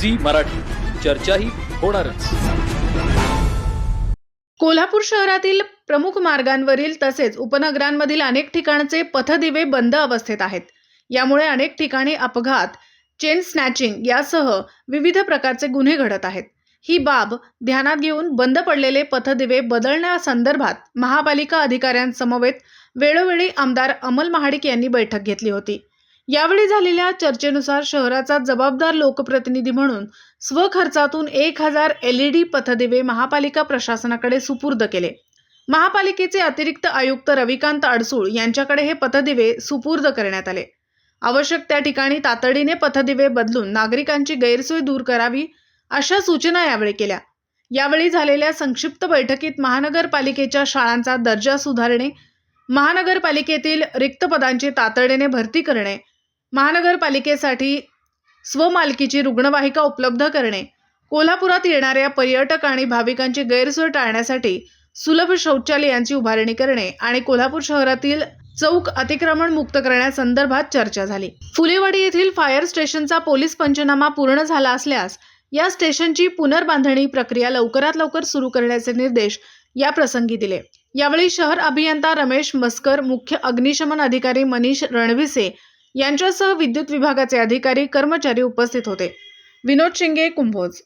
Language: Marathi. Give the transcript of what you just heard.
झी मराठी. चर्चाही होणारच. कोल्हापूर शहरातील प्रमुख मार्गांवरील तसेच उपनगरांमधील अनेक ठिकाणचे पथदिवे बंद अवस्थेत आहेत. यामुळे अनेक ठिकाणी अपघात चेन स्नॅचिंग यासह विविध प्रकारचे गुन्हे घडत आहेत. ही बाब ध्यानात घेऊन बंद पडलेले पथदिवे बदलण्यासंदर्भात महापालिका अधिकाऱ्यांसमवेत वेळोवेळी आमदार अमल महाडिक यांनी बैठक घेतली होती. यावेळी झालेल्या चर्चेनुसार शहराचा जबाबदार लोकप्रतिनिधी म्हणून स्वखर्चातून एक हजार एलईडी पथदिवे महापालिका प्रशासनाकडे सुपूर्द केले. महापालिकेचे अतिरिक्त आयुक्त रविकांत अडसूळ यांच्याकडे हे पथदिवे सुपूर्द करण्यात आले. आवश्यक त्या ठिकाणी तातडीने पथदिवे बदलून नागरिकांची गैरसोय दूर करावी अशा सूचना यावेळी केल्या. यावेळी झालेल्या संक्षिप्त बैठकीत महानगरपालिकेच्या शाळांचा दर्जा सुधारणे महानगरपालिकेतील रिक्त पदांची तातडीने भरती करणे महानगरपालिकेसाठी स्वमालकीची रुग्णवाहिका उपलब्ध करणे कोल्हापुरात येणाऱ्या पर्यटक आणि भाविकांची गैरसोय टाळण्यासाठी सुलभ शौचालयांची उभारणी करणे आणि कोल्हापूर शहरातील चौक अतिक्रमण मुक्त करण्यासंदर्भात चर्चा झाली. फुलेवाडी येथील फायर स्टेशनचा पोलीस पंचनामा पूर्ण झाला असल्यास या स्टेशनची पुनर्बांधणी प्रक्रिया लवकरात लवकर सुरू करण्याचे निर्देश या प्रसंगी दिले. यावेळी शहर अभियंता रमेश मस्कर मुख्य अग्निशमन अधिकारी मनीष रणविसे यांच्यासह विद्युत विभागाचे अधिकारी कर्मचारी उपस्थित होते. विनोद शिंगे कुंभोज.